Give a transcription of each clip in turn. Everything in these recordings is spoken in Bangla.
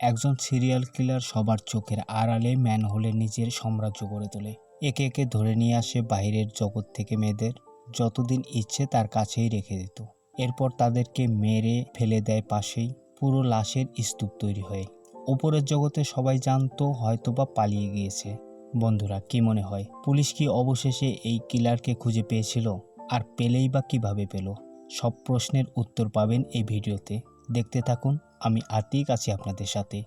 একজন সিরিয়াল কিলার সবার চোখের আড়ালে ম্যানহোলে নিজের সাম্রাজ্য গড়ে তোলে। একে একে ধরে নিয়ে আসে বাইরের জগৎ থেকে মেয়েদের। যতদিন ইচ্ছে তার কাছেই রেখে দিত। এরপর তাদেরকে মেরে ফেলে দেয় পাশেই। পুরো লাশের স্তূপ তৈরি হয়ে। উপরের জগতে সবাই জানতো, হয়তোবা পালিয়ে গিয়েছে। বন্ধুরা, কি মনে হয়? পুলিশ কি অবশেষে এই কিলারকে খুঁজে পেয়েছিল? আর পেলেই বা কীভাবে পেল? সব প্রশ্নের উত্তর পাবেন এই ভিডিওতে। দেখতে থাকুন আমি আতিক আছি আপনাদের সাথে।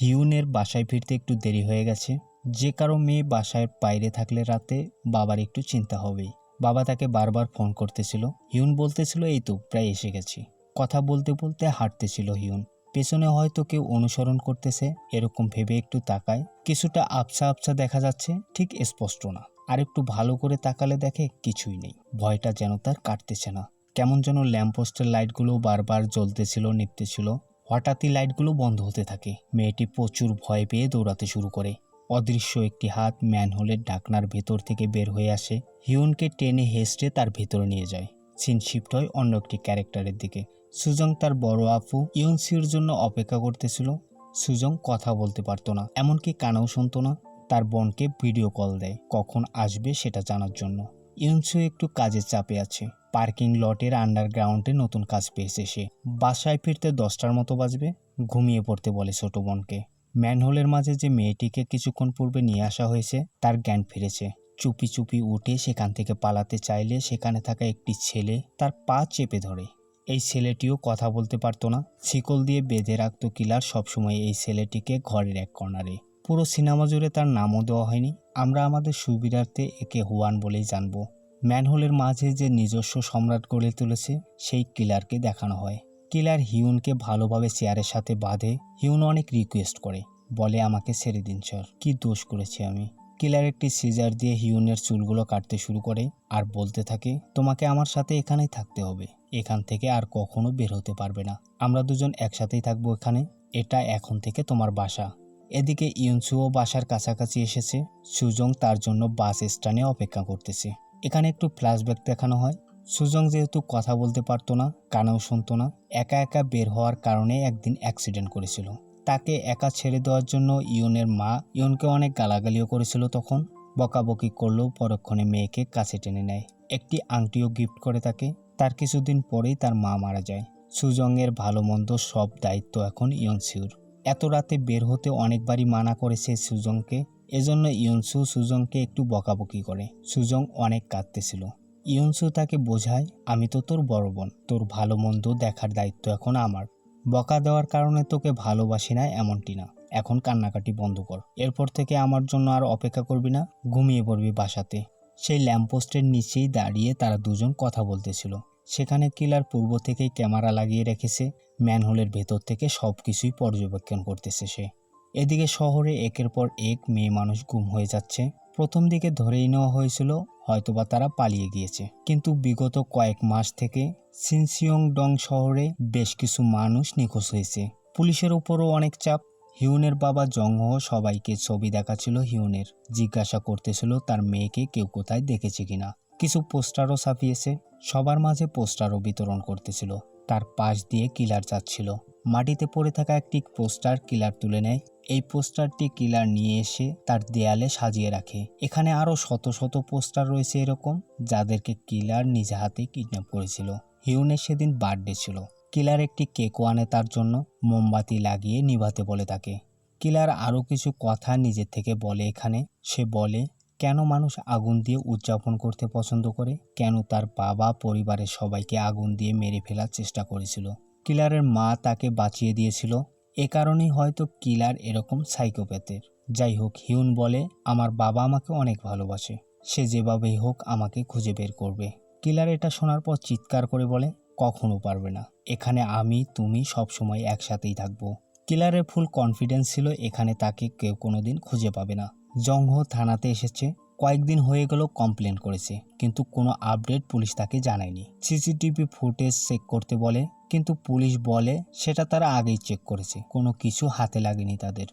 হিউনের বাসায় ফিরতে একটু দেরি হয়ে গেছে। যে কারও মেয়ে বাসায় বাইরে থাকলে রাতে বাবার একটু চিন্তা হবেই। বাবা তাকে বারবার ফোন করতেছিল। হিউন বলতেছিল, এই তো, প্রায় এসে গেছি। কথা বলতে বলতে হাঁটতেছিল হিউন। পেছনে হয়তো কেউ অনুসরণ করতেছে, এরকম ভেবে একটু তাকায়। কিছুটা আবছা আবছা দেখা যাচ্ছে, ঠিক স্পষ্ট না। আর একটু ভালো করে তাকালে দেখে কিছুই নেই। ভয়টা যেন তার কাটতেছে না। কেমন যেন ল্যাম্পপোস্টের লাইটগুলো বারবার জ্বলতেছিল, নিপতেছিল। হঠাৎই লাইটগুলো বন্ধ হতে থাকে। মেয়েটি প্রচুর ভয় পেয়ে দৌড়াতে শুরু করে। অদৃশ্য একটি হাত ম্যানহোলের ডাকনার ভেতর থেকে বের হয়ে আসে। হিউনকে টেনে হেসড়ে তার ভেতরে নিয়ে যায়। সিন শিফট হয় অন্য একটি ক্যারেক্টারের দিকে। সুজং তার বড় আপু। ইউনসির জন্য অপেক্ষা করতেছিল। সুজং কথা বলতে পারতো না, এমনকি কানেও শুনতো না। তার বোনকে ভিডিও কল দেয়, কখন আসবে সেটা জানার জন্য। ইউনসু একটু কাজের চাপে আছে। পার্কিং লটের আন্ডারগ্রাউন্ডে নতুন কাজ পেয়েছে সে। বাসায় ফিরতে দশটার মতো বাজবে, ঘুমিয়ে পড়তে বলে ছোট বোনকে। ম্যানহোলের মাঝে যে মেয়েটিকে কিছুক্ষণ পূর্বে নিয়ে আসা হয়েছে, তার জ্ঞান ফিরেছে। চুপি চুপি উঠে সেখান থেকে পালাতে চাইলে সেখানে থাকা একটি ছেলে তার পা চেপে ধরে। এই ছেলেটিও কথা বলতে পারতো না। শিকল দিয়ে বেঁধে রাখতো কিলার সবসময় এই ছেলেটিকে ঘরের এক কর্নারে। পুরো সিনেমা জুড়ে তার নামও দেওয়া হয়নি। আমরা আমাদের সুবিধার্থে একে হুয়ান বলেই জানব। ম্যানহোলের মাঝে যে নিজস্ব সম্রাট গড়ে তুলেছে, সেই কিলারকে দেখানো হয়। কিলার হিউনকে ভালোভাবে চেয়ারের সাথে বাঁধে, হিউন অনেক রিকোয়েস্ট করে, বলে, আমাকে ছেড়ে দিন, স্যার। কি দোষ করেছি আমি? কিলার একটি সিজার দিয়ে হিউনের চুলগুলো কাটতে শুরু করে আর বলতে থাকে, তোমাকে আমার সাথে এখানেই থাকতে হবে। এখান থেকে আর কখনো বের হতে পারবে না। আমরা দুজন একসাথেই থাকব এখানে। এটা এখন থেকে তোমার বাসা। এদিকে ইউনসুও বাসার কাছাকাছি এসেছে। সুজং তার জন্য বাস স্ট্যান্ডে অপেক্ষা করতেছে। এখানে একটু ফ্ল্যাশব্যাক দেখানো হয়। সুজং যেহেতু কথা বলতে পারতো না, কানেও শুনতো না, একা একা বের হওয়ার কারণে একদিন অ্যাক্সিডেন্ট করেছিল। তাকে একা ছেড়ে দেওয়ার জন্য ইয়নের মা ইয়নকে অনেক গালাগালিও করেছিল তখন। বকাবকি করলেও পরক্ষণে মেয়েকে কাছে টেনে নেয়। একটি আংটিও গিফট করে তাকে। তার কিছুদিন পরেই তার মা মারা যায়। সুজংয়ের ভালো মন্দ সব দায়িত্ব এখন ইয়নসিউর এত রাতে বের হতে অনেকবারই মানা করেছে সুজংকে। এজন্য ইয়নসু সুজংকে একটু বকাবকি করে। সুজং অনেক কাঁদতেছিল। ইয়নসু তাকে বোঝায়, আমি তো তোর বড় বোন। তোর ভালো মন্দ দেখার দায়িত্ব এখন আমার। বকা দেওয়ার কারণে তোকে ভালোবাসি না এমনটি না। এখন কান্নাকাটি বন্ধ কর। এরপর থেকে আমার জন্য আর অপেক্ষা করবি না। ঘুমিয়ে পড়বি বাসাতে। সেই ল্যাম্পপোস্টের নিচেই দাঁড়িয়ে তারা দুজন কথা বলতেছিল। সেখানে কিলার পূর্ব থেকেই ক্যামেরা লাগিয়ে রেখেছে। ম্যানহোলের ভেতর থেকে সব কিছুই পর্যবেক্ষণ করতেছে সে। এদিকে শহরে একের পর এক মেয়ে মানুষ গুম হয়ে যাচ্ছে। প্রথম দিকে ধরেই নেওয়া হয়েছিল, হয়তোবা তারা পালিয়ে গিয়েছে। কিন্তু বিগত কয়েক মাস থেকে সিনসিয়ং ডং শহরে বেশ কিছু মানুষ নিখোঁজ হয়েছে। পুলিশের উপরও অনেক চাপ। হিউনের বাবা জংহ সবাইকে ছবি দেখাচ্ছিল হিউনের। জিজ্ঞাসা করতেছিল তার মেয়েকে কেউ কোথায় দেখেছে কিনা। কিছু পোস্টারও ছাপিয়েছে। সবার মাঝে পোস্টারও বিতরণ করতেছিল। তার পাশ দিয়ে কিলার যাচ্ছিল। মাটিতে পড়ে থাকা একটি পোস্টার কিলার তুলে নেয়। এই পোস্টারটি কিলার নিয়ে এসে তার দেয়ালে সাজিয়ে রাখে। এখানে আরও শত শত পোস্টার রয়েছে এরকম, যাদেরকে কিলার নিজে হাতে কিডন্যাপ করেছিল। হিউনের সেদিন বার্থডে ছিল। কিলার একটি কেকও আনে তার জন্য, মোমবাতি লাগিয়ে নিভাতে বলে তাকে। কিলার আরও কিছু কথা নিজের থেকে বলে এখানে। সে বলে, কেন মানুষ আগুন দিয়ে উদযাপন করতে পছন্দ করে? কেন তার বাবা পরিবারের সবাইকে আগুন দিয়ে মেরে ফেলার চেষ্টা করেছিল? কিলারের মা তাকে বাঁচিয়ে দিয়েছিল। এ কারণেই হয়তো কিলার এরকম সাইকোপ্যাথের। যাই হোক, হিউন বলে, আমার বাবা আমাকে অনেক ভালোবাসে। সে যেভাবেই হোক আমাকে খুঁজে বের করবে। কিলার এটা শোনার পর চিৎকার করে বলে, কখনো পারবে না। এখানে আমি, তুমি সব সময় একসাথেই থাকব। কিলারের ফুল কনফিডেন্স ছিল, এখানে তাকে কেউ কোনোদিন খুঁজে পাবে না। জংহ থানাতে এসেছে। কয়েকদিন হয়ে গেল কমপ্লেন করেছে। কিন্তু কোনো আপডেট পুলিশ তাকে জানায়নি। সিসিটিভি ফুটেজ চেক করতে বলে কিন্তু পুলিশ বলে সেটা তারা আগেই চেক করেছে। কোনো কিছু হাতে লাগেনি তাদের।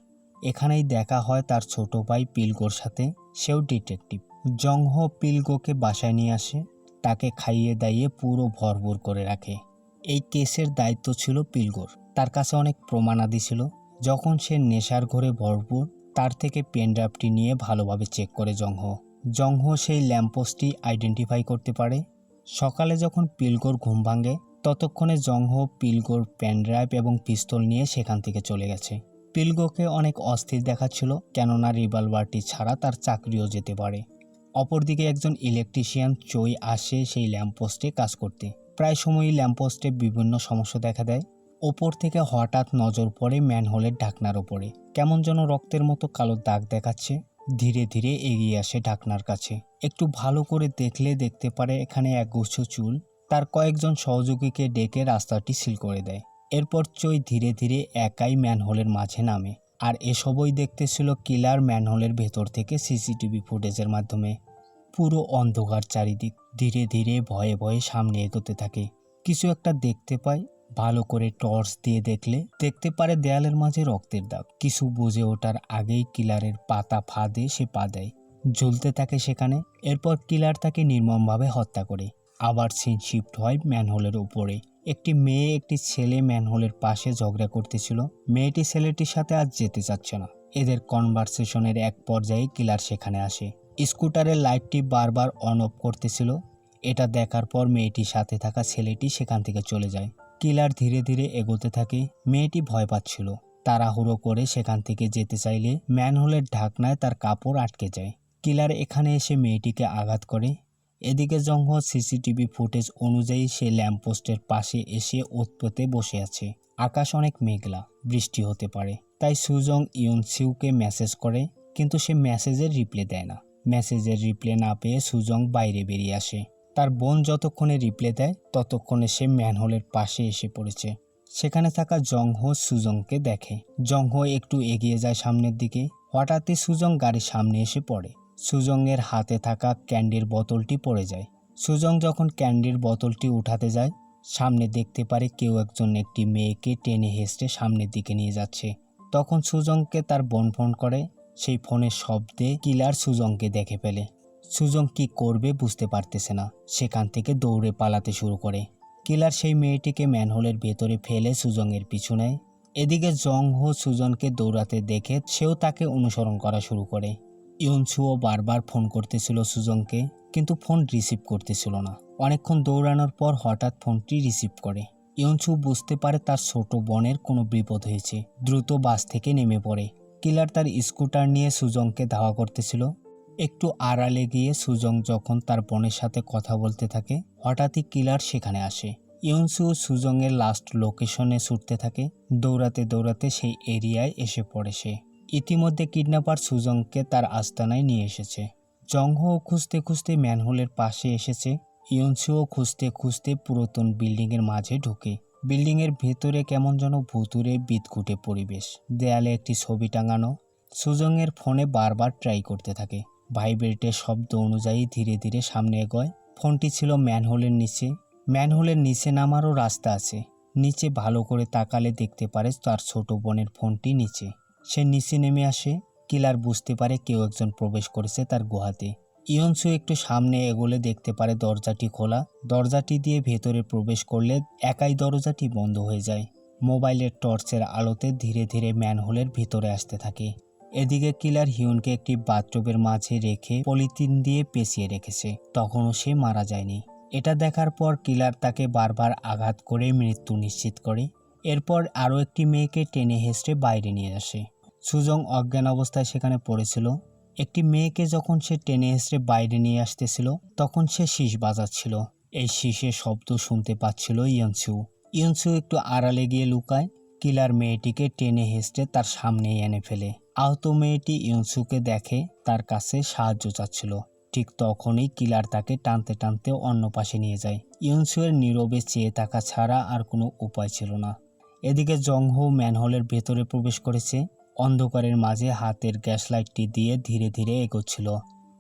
এখানেই দেখা হয় তার ছোট ভাই পিলগোর সাথে। সেও ডিটেকটিভ জংহ পিলগোকে বাসায় নিয়ে আসে। তাকে খাইয়ে দাইয়ে পুরো ভরভর করে রাখে। এই কেসের দায়িত্ব ছিল পিলগোর। তার কাছে অনেক প্রমাণাদি ছিল। যখন সে নেশার ঘরে ভরপুর, তার থেকে পেনড্রাইভটি নিয়ে ভালোভাবে চেক করে জংহ। জংহ সেই ল্যাম্পোস্টটি আইডেন্টিফাই করতে পারে। সকালে যখন পিলগোর ঘুম ভাঙে ততক্ষণে জংহ পিলগোর পেনড্রাইভ এবং পিস্তল নিয়ে সেখান থেকে চলে গেছে। পিলগোকে অনেক অস্থির দেখাচ্ছিল, কেননা রিভলভারটি ছাড়া তার চাকরিও যেতে পারে। অপরদিকে একজন ইলেকট্রিশিয়ান চই আসে সেই ল্যাম্পপোস্টে কাজ করতে। প্রায় সময়ই ল্যাম্পপোস্টে বিভিন্ন সমস্যা দেখা দেয়। ওপর থেকে হঠাৎ নজর পড়ে ম্যানহোলের ঢাকনার ওপরে। কেমন যেন রক্তের মতো কালো দাগ দেখাচ্ছে। ধীরে ধীরে এগিয়ে আসে ঢাকনার কাছে। একটু ভালো করে দেখলে দেখতে পারে এখানে একগুচ্ছ চুল তার কয়েকজন সহযোগীকে ডেকে রাস্তাটি সিল করে দেয়। এরপর চই ধীরে ধীরে একাই ম্যানহোলের মাঝে নামে। আর এসবই দেখতেছিল কিলার ম্যানহোলের ভেতর থেকে সিসিটিভি ফুটেজের মাধ্যমে। পুরো অন্ধকার চারিদিক ধীরে ধীরে ভয়ে ভয়ে সামনে এগোতে থাকে। কিছু একটা দেখতে পায়, ভালো করে টর্চ দিয়ে দেখলে দেখতে পারে দেয়ালের মাঝে রক্তের দাগ। কিছু বুঝে ওঠার আগেই কিলারের পাতা ফাঁদে সে পা দেয়। ঝুলতে থাকে সেখানে, এরপর কিলার তাকে নির্মমভাবে হত্যা করে। আবার সিন শিফট হয় ম্যানহোলের উপরে। একটি মেয়ে একটি ছেলে ম্যানহোলের পাশে ঝগড়া করতেছিল। মেয়েটি ছেলেটির সাথে আজ যেতে চাচ্ছে না। এদের কনভারসেশনের এক পর্যায়ে কিলার সেখানে আসে। স্কুটারের লাইটটি বারবার অন অফ করতেছিল। এটা দেখার পর মেয়েটির সাথে থাকা ছেলেটি সেখান থেকে চলে যায়। কিলার ধীরে ধীরে এগোতে থাকে। মেয়েটি ভয় পাচ্ছিল। তাড়াহুড়ো করে সেখান থেকে যেতে চাইলে ম্যানহোলের ঢাকনায় তার কাপড় আটকে যায়। কিলার এখানে এসে মেয়েটিকে আঘাত করে। এদিকে জঙ্গ সিসিটিভি ফুটেজ অনুযায়ী সে ল্যাম্পপোস্টের পাশে এসে ওতপোতে বসে আছে। আকাশ অনেক মেঘলা, বৃষ্টি হতে পারে। তাই সুজং ইউনসিউকে মেসেজ করে, কিন্তু সে মেসেজের রিপ্লে দেয় না। মেসেজের রিপ্লে না পেয়ে সুজং বাইরে বেরিয়ে আসে। তার বোন যতক্ষণে রিপ্লে দেয়, ততক্ষণে সে ম্যানহোলের পাশে এসে পড়েছে। সেখানে থাকা জংহো সুজংকে দেখে। জংহো একটু এগিয়ে যায় সামনের দিকে। হঠাৎই সুজং গাড়ির সামনে এসে পড়ে। সুজংয়ের হাতে থাকা ক্যান্ডির বোতলটি পড়ে যায়। সুজং যখন ক্যান্ডির বোতলটি উঠাতে যায়, সামনে দেখতে পারে কেউ একজন একটি মেয়েকে টেনে হেসড়ে সামনের দিকে নিয়ে যাচ্ছে। তখন সুজংকে তার বোন ফোন করে, সেই ফোনের শব্দে কিলার সুজংকে দেখে ফেলে। সুজং কি করবে বুঝতে পারতেছে না, সেখান থেকে দৌড়ে পালাতে শুরু করে। কিলার সেই মেয়েটিকে ম্যানহোলের ভেতরে ফেলে সুজংয়ের পিছু নেয় এদিকে জং হো সুজনকে দৌড়াতে দেখে সেও তাকে অনুসরণ করা শুরু করে। ইউনসুও বারবার ফোন করতেছিল সুজংকে কিন্তু ফোন রিসিভ করতেছিল না। অনেকক্ষণ দৌড়ানোর পর হঠাৎ ফোনটি রিসিভ করে। ইউনসু বুঝতে পারে তার ছোট বোনের কোনো বিপদ হয়েছে। দ্রুত বাস থেকে নেমে পড়ে। কিলার তার স্কুটার নিয়ে সুজংকে ধাওয়া করতেছিল। একটু আড়ালে গিয়ে সুজং যখন তার বোনের সাথে কথা বলতে থাকে, হঠাৎই কিলার সেখানে আসে। ইউনসু সুজংয়ের লাস্ট লোকেশনে ছুটতে থাকে। দৌড়াতে দৌড়াতে সেই এরিয়ায় এসে পড়ে সে। ইতিমধ্যে কিডন্যাপার সুজংকে তার আস্তানায় নিয়ে এসেছে। জংহো খুঁজতে খুঁজতে ম্যানহোলের পাশে এসেছে। ইউনসুও খুঁজতে খুঁজতে পুরাতন বিল্ডিংয়ের মাঝে ঢুকে। বিল্ডিংয়ের ভেতরে কেমন যেন ভুতুরে বিদকুটে পরিবেশ। দেয়ালে একটি ছবি টাঙানো। সুজংয়ের ফোনে বারবার ট্রাই করতে থাকে। ভাইব্রেটের শব্দ অনুযায়ী ধীরে ধীরে সামনে এগোয়। ফোনটি ছিল ম্যানহোলের নিচে। ম্যানহোলের নিচে নামারও রাস্তা আছে। নিচে ভালো করে তাকালে দেখতে পারে তার ছোট বোনের ফোনটি নিচে। সে নিচে নেমে আসে। কিলার বুঝতে পারে কেউ একজন প্রবেশ করেছে তার গুহাতে। ইয়নসু একটু সামনে এগোলে দেখতে পারে দরজাটি খোলা। দরজাটি দিয়ে ভেতরে প্রবেশ করলে একাই দরজাটি বন্ধ হয়ে যায়। মোবাইলের টর্চের আলোতে ধীরে ধীরে ম্যানহোলের ভিতরে আসতে থাকে। এদিকে কিলার হিউনকে একটি বাথটবের মাঝে রেখে পলিথিন দিয়ে পেঁচিয়ে রেখেছে। তখনও সে মারা যায়নি। এটা দেখার পর কিলার তাকে বারবার আঘাত করে মৃত্যু নিশ্চিত করে। এরপর আরও একটি মেয়েকে টেনে হেসড়ে বাইরে নিয়ে আসে। সুজং অজ্ঞান অবস্থায় সেখানে পড়েছিল। একটি মেয়েকে যখন সে টেনে হেসড়ে বাইরে নিয়ে আসতেছিল, তখন সে শীষ বাজাচ্ছিল। এই শীষের শব্দ শুনতে পাচ্ছিল ইয়নসু ইয়নসু একটু আড়ালে গিয়ে লুকায়, কিলার মেয়েটিকে টেনে হেসড়ে তার সামনেই এনে ফেলে। আহত মেয়েটি ইয়নসুকে দেখে তার কাছে সাহায্য চাচ্ছিল। ঠিক তখনই কিলার তাকে টানতে টানতে অন্য পাশে নিয়ে যায়। ইয়নসুয়ের নীরবে চেয়ে থাকা ছাড়া আর কোনো উপায় ছিল না। এদিকে জংহো ম্যানহোলের ভেতরে প্রবেশ করেছে। অন্ধকারের মাঝে হাতের গ্যাস লাইটটি দিয়ে ধীরে ধীরে এগোচ্ছিল।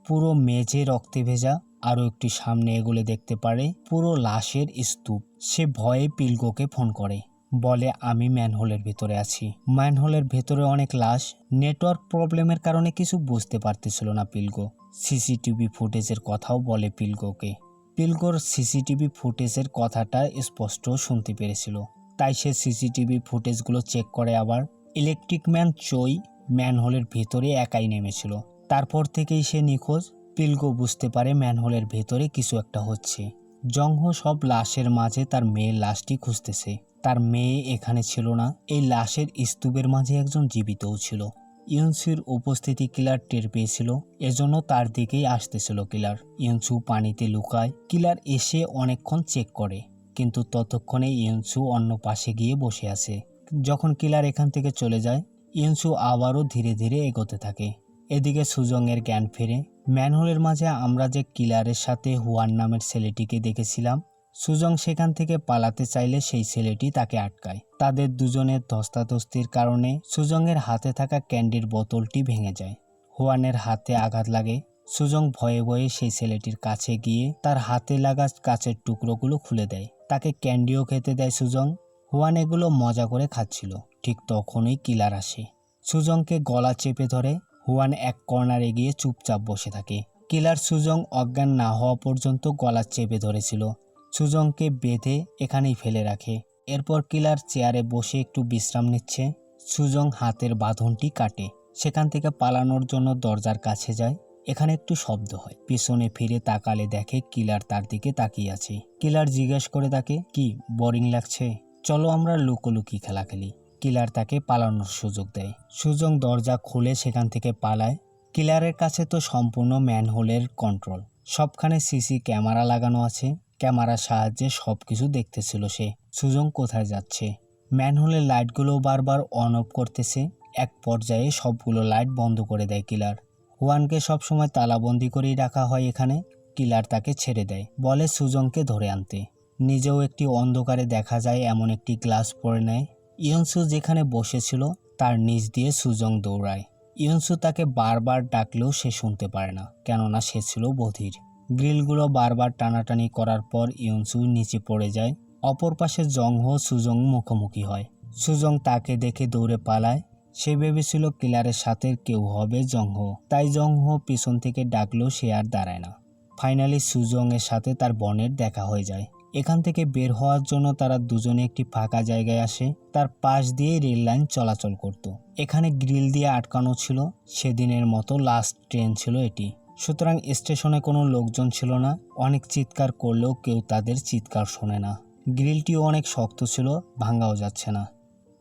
পুরো মেঝে রক্তে ভেজা, আরও একটি সামনে এগোলে দেখতে পারে পুরো লাশের স্তূপ। সে ভয়ে পিলগোকে ফোন করে, বলে, আমি ম্যানহোলের ভেতরে আছি। ম্যানহোলের ভেতরে অনেক লাশ। নেটওয়ার্ক প্রবলেমের কারণে কিছু বুঝতে পারতেছিল না পিলগো। সিসিটিভি ফুটেজের কথাও বলে পিলগোকে। পিলগোর সিসিটিভি ফুটেজের কথাটা স্পষ্ট শুনতে পেরেছিল। তাই সে সিসিটিভি ফুটেজগুলো চেক করে আবার ইলেকট্রিক ম্যান চই ম্যানহোলের ভিতরে একাই নেমেছিল। তারপর থেকেই সে নিখোঁজ। পিলগো বুঝতে পারে ম্যানহোলের ভেতরে কিছু একটা হচ্ছে। জংহ সব লাশের মাঝে তার মেয়ের লাশটি খুঁজতেছে। তার মেয়ে এখানে ছিল না। এই লাশের স্তূপের মাঝে একজন জীবিতও ছিল। ইউনসুর উপস্থিতি কিলার টের পেয়েছিল। এজন্য তার দিকেই আসতেছিল কিলার। ইউনসু পানিতে লুকায়। কিলার এসে অনেকক্ষণ চেক করে। কিন্তু ততক্ষণে ইউনসু অন্য পাশে গিয়ে বসে আছে। যখন কিলার এখান থেকে চলে যায় ইউনসু আবারও ধীরে ধীরে এগোতে থাকে। এদিকে সুজংয়ের জ্ঞান ফেরে। ম্যানহোলের মাঝে আমরা যে কিলারের সাথে হুয়ান নামের ছেলেটিকে দেখেছিলাম, সুজং সেখান থেকে পালাতে চাইলে সেই ছেলেটি তাকে আটকায়। তাদের দুজনের ধস্তাধস্তির কারণে সুজংয়ের হাতে থাকা ক্যান্ডির বোতলটি ভেঙে যায়। হুয়ানের হাতে আঘাত লাগে। সুজং ভয়ে ভয়ে সেই ছেলেটির কাছে গিয়ে তার হাতে লাগা কাচের টুকরোগুলো খুলে দেয়। তাকে ক্যান্ডিও খেতে দেয় সুজং। হুয়ান এগুলো মজা করে খাচ্ছিল। ঠিক তখনই কিলার আসে। সুজংকে গলা চেপে ধরে হুয়ান এক কর্নারে গিয়ে চুপচাপ বসে থাকে। কিলার সুজং অজ্ঞান না হওয়া পর্যন্ত গলা চেপে ধরেছিল। সুজংকে বেঁধে এখানেই ফেলে রাখে। এরপর কিলার চেয়ারে বসে একটু বিশ্রাম নিচ্ছে। সুজং হাতের বাঁধনটি কাটে। সেখান থেকে পালানোর জন্য দরজার কাছে যায়। এখানে একটু শব্দ হয়। পিছনে ফিরে তাকালে দেখে কিলার তার দিকে তাকিয়ে আছে। কিলার জিজ্ঞেস করে তাকে, কি বোরিং লাগছে? চলো আমরা লুকোলুকি খেলা খেলি। কিলার তাকে পালানোর সুযোগ দেয়। সুজং দরজা খুলে সেখান থেকে পালায়। কিলারের কাছে তো সম্পূর্ণ ম্যানহোলের কন্ট্রোল। সবখানে সিসি ক্যামেরা লাগানো আছে। ক্যামেরার সাহায্যে সব কিছু দেখতেছিল সে। সুজং কোথায় যাচ্ছে? ম্যানহোলের লাইটগুলো বারবার অন অফ করতেছে। এক পর্যায়ে সবগুলো লাইট বন্ধ করে দেয় কিলার। হুয়ানকে সবসময় তালাবন্দি করেই রাখা হয় এখানে। কিলার তাকে ছেড়ে দেয়। বলে সুজংকে ধরে আনতে। নিজেও একটি অন্ধকারে দেখা যায় এমন একটি গ্লাস পরে নেয়। ইয়নসু যেখানে বসেছিল, তার নিচ দিয়ে সুজং দৌড়ায়। ইয়নসু তাকে বারবার ডাকলেও সে শুনতে পারে না, কেননা সে ছিল বধির। গ্রিলগুলো বারবার টানাটানি করার পর ইয়নসু নিচে পড়ে যায়। অপর পাশে জংহো সুজং মুখোমুখি হয়। সুজং তাকে দেখে দৌড়ে পালায়। সে ভেবেছিল কিলারের সাথে কেউ হবে জংহো তাই জংহো পিছন থেকে ডাকলেও সে আর দাঁড়ায় না। ফাইনালি সুজং এর সাথে তার বনের দেখা হয়ে যায়। এখান থেকে বের হওয়ার জন্য তারা দুজনে একটি ফাঁকা জায়গায় আসে। তার পাশ দিয়ে রেল লাইন চলাচল করত। এখানে গ্রিল দিয়ে আটকানো ছিল। সেদিনের মতো লাস্ট ট্রেন ছিল এটি। সুতরাং স্টেশনে কোনো লোকজন ছিল না। অনেক চিৎকার করলেও কেউ তাদের চিৎকার শোনে না। গ্রিলটিও অনেক শক্ত ছিল, ভাঙাও যাচ্ছে না।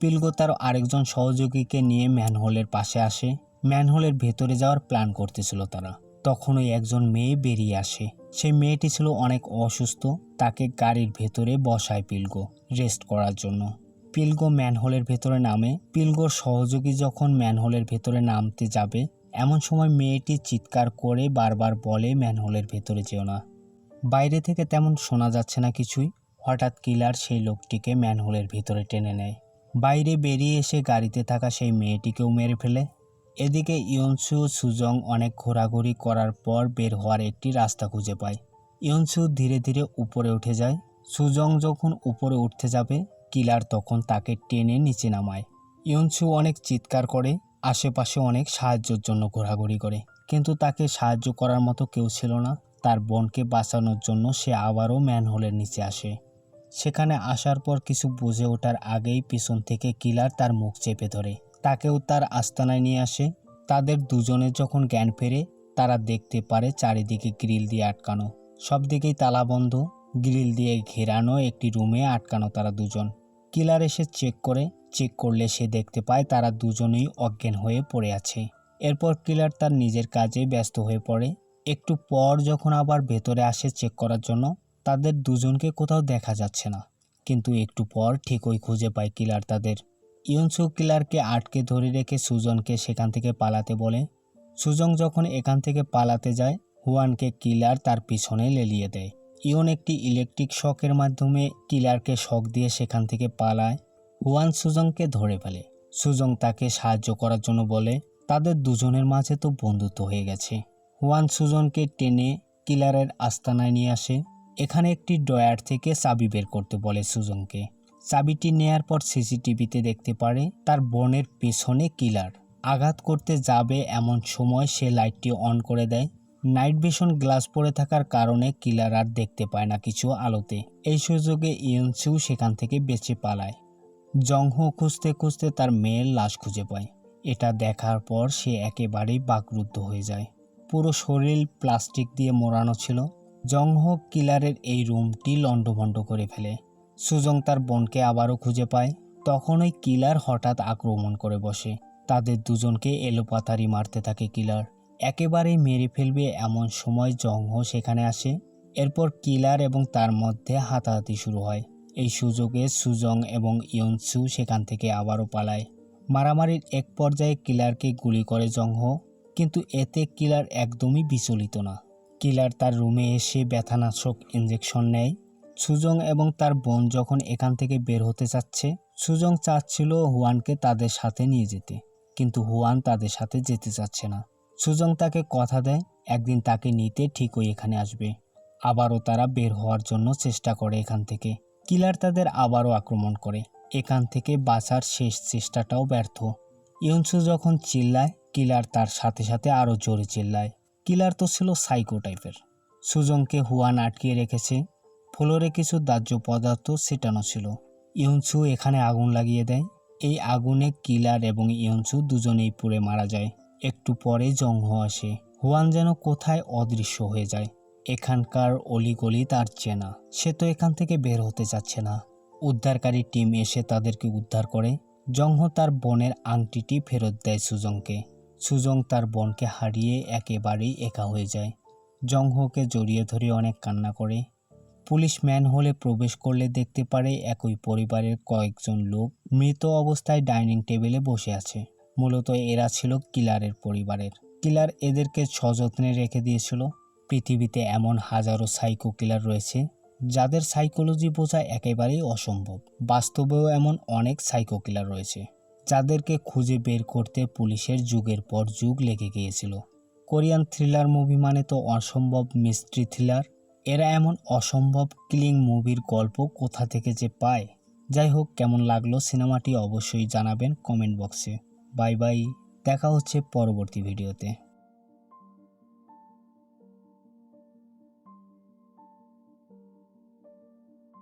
পিলগো তার আরেকজন সহযোগীকে নিয়ে ম্যানহোলের পাশে আসে। ম্যানহোলের ভেতরে যাওয়ার প্ল্যান করতেছিল তারা। তখনই একজন মেয়ে বেরিয়ে আসে। সেই মেয়েটি ছিল অনেক অসুস্থ, তাকে গাড়ির ভেতরে বসায় পিলগো, রেস্ট করার জন্য। পিলগো ম্যানহোলের ভেতরে নামে। পিলগোর সহযোগী যখন ম্যানহোলের ভেতরে নামতে যাবে, এমন সময় মেয়েটি চিৎকার করে বারবার বলে, ম্যানহোলের ভেতরে যেও না। বাইরে থেকে তেমন শোনা যাচ্ছে না কিছুই। হঠাৎ কিলার সেই লোকটিকে ম্যানহোলের ভেতরে টেনে নেয়। বাইরে বেরিয়ে এসে গাড়িতে থাকা সেই মেয়েটিকেও মেরে ফেলে। এদিকে ইয়নসু সুজং অনেক ঘোরাঘুরি করার পর বের হওয়ার একটি রাস্তা খুঁজে পায়। ইয়নসু ধীরে ধীরে উপরে উঠে যায়। সুজং যখন উপরে উঠতে যাবে, কিলার তখন তাকে টেনে নিচে নামায়। ইয়নসু অনেক চিৎকার করে, আশেপাশে অনেক সাহায্যের জন্য ঘোরাঘুরি করে। কিন্তু তাকে সাহায্য করার মতো কেউ ছিল না। তার বোনকে বাঁচানোর জন্য সে আবারও ম্যানহোলের নিচে আসে। সেখানে আসার পর কিছু বুঝে ওঠার আগেই পিছন থেকে কিলার তার মুখ চেপে ধরে। তাকেও তার আস্তানায় নিয়ে আসে। তাদের দুজনের যখন জ্ঞান ফেরে, তারা দেখতে পারে চারিদিকে গ্রিল দিয়ে আটকানো। সব দিকেই তালা বন্ধ, গ্রিল দিয়ে ঘেরানো একটি রুমে আটকানো তারা দুজন। কিলার এসে চেক করে, চেক করলে সে দেখতে পায় তারা দুজনেই অজ্ঞান হয়ে পড়ে আছে। এরপর কিলার তার নিজের কাজে ব্যস্ত হয়ে পড়ে। একটু পর যখন আবার ভেতরে আসে চেক করার জন্য, তাদের দুজনকে কোথাও দেখা যাচ্ছে না। কিন্তু একটু পর ঠিকই খুঁজে পায় কিলার তাদের। ইয়নসু কিলারকে আটকে ধরে রেখে সুজনকে সেখান থেকে পালাতে বলে। সুজং যখন এখান থেকে পালাতে যায়, হুয়ানকে কিলার তার পিছনে লেলিয়ে দেয়। ইয়ন একটি ইলেকট্রিক শকের মাধ্যমে কিলারকে শক দিয়ে সেখান থেকে পালায়। হুয়ান সুজংকে ধরে ফেলে। সুজং তাকে সাহায্য করার জন্য বলে, তাদের দুজনের মাঝে তো বন্ধুত্ব হয়ে গেছে। হুয়ান সুজনকে টেনে কিলারের আস্তানায় নিয়ে আসে। এখানে একটি ড্রয়ার থেকে চাবি বের করতে বলে সুজংকে চাবিটি নেয়ার পর সিসিটিভিতে দেখতে পারে তার বোনের পেছনে কিলার। আঘাত করতে যাবে এমন সময় সে লাইটটি অন করে দেয়। নাইট ভিশন গ্লাস পরে থাকার কারণে কিলার আর দেখতে পায় না কিছু আলোতে। এই সুযোগে ইয়নসু সেখান থেকে বেঁচে পালায়। জংহো খুঁজতে খুঁজতে তার মেয়ের লাশ খুঁজে পায়। এটা দেখার পর সে একেবারেই বাকরুদ্ধ হয়ে যায়। পুরো শরীর প্লাস্টিক দিয়ে মোড়ানো ছিল। জংহো কিলারের এই রুমটি লণ্ডভণ্ড করে ফেলে। সুজং তার বোনকে আবারও খুঁজে পায়। তখন ওই কিলার হঠাৎ আক্রমণ করে বসে। তাদের দুজনকে এলোপাতারি মারতে থাকে কিলার। একেবারেই মেরে ফেলবে এমন সময় জংহো সেখানে আসে। এরপর কিলার এবং তার মধ্যে হাতাহাতি শুরু হয়। এই সুযোগে সুজং এবং ইয়নসু সেখান থেকে আবারও পালায়। মারামারির এক পর্যায়ে কিলারকে গুলি করে জংহো, কিন্তু এতে কিলার একদমই বিচলিত না। কিলার তার রুমে এসে ব্যথানাশক ইঞ্জেকশন নেয়। সুজং এবং তার বোন যখন এখান থেকে বের হতে চাচ্ছে, সুজং চাচ্ছিল হুয়ানকে তাদের সাথে নিয়ে যেতে, কিন্তু হুয়ান তাদের সাথে যেতে চাচ্ছে না। সুজং তাকে কথা দেয়, একদিন তাকে নিতে ঠিকই এখানে আসবে। আবারও তারা বের হওয়ার জন্য চেষ্টা করে এখান থেকে। কিলার তাদের আবারও আক্রমণ করে। এখান থেকে বাঁচার শেষ চেষ্টাটাও ব্যর্থ। ইয়নসু যখন চিল্লায়, কিলার তার সাথে সাথে আরও জোরে চিল্লায়। কিলার তো ছিল সাইকো টাইপের। সুজংকে হুয়ান আটকিয়ে রেখেছে ফ্লোরে কিছু দাহ্য পদার্থ ছিটানো ছিল। ইয়নসু এখানে আগুন লাগিয়ে দেয়। এই আগুনে কিলার এবং ইয়নসু দুজনেই পুড়ে মারা যায়। একটু পরে জংহ আসে। হুয়ান যেন কোথায় অদৃশ্য হয়ে যায়। এখানকার অলিগলি তার চেনা। সে তো এখান থেকে বের হতে চাচ্ছে না। উদ্ধারকারী টিম এসে তাদেরকে উদ্ধার করে। জংহ তার বোনের আংটিটি ফেরত দেয় সুজংকে সুজং তার বোনকে হারিয়ে একেবারেই একা হয়ে যায়। জংহকে জড়িয়ে ধরে অনেক কান্না করে। পুলিশ ম্যান হলে প্রবেশ করলে দেখতে পারে একই পরিবারের কয়েকজন লোক মৃত অবস্থায় ডাইনিং টেবিলে বসে আছে। মূলত এরা ছিল কিলারের পরিবারের। কিলার এদেরকে সযত্নে রেখে দিয়েছিল। পৃথিবীতে এমন হাজারো সাইকো কিলার রয়েছে, যাদের সাইকোলজি বোঝা একেবারেই অসম্ভব। বাস্তবেও এমন অনেক সাইকো কিলার রয়েছে, যাদেরকে খুঁজে বের করতে পুলিশের যুগের পর যুগ লেগে গিয়েছিল। কোরিয়ান থ্রিলার মুভি মানে তো অসম্ভব মিস্ট্রি থ্রিলার। এরা এমন অসম্ভব কিলিং মুভির গল্প কোথা থেকে যে পায়? যাই হোক, কেমন লাগল সিনেমাটি অবশ্যই জানাবেন কমেন্ট বক্সে। বাই বাই, দেখা হচ্ছে পরবর্তী ভিডিওতে।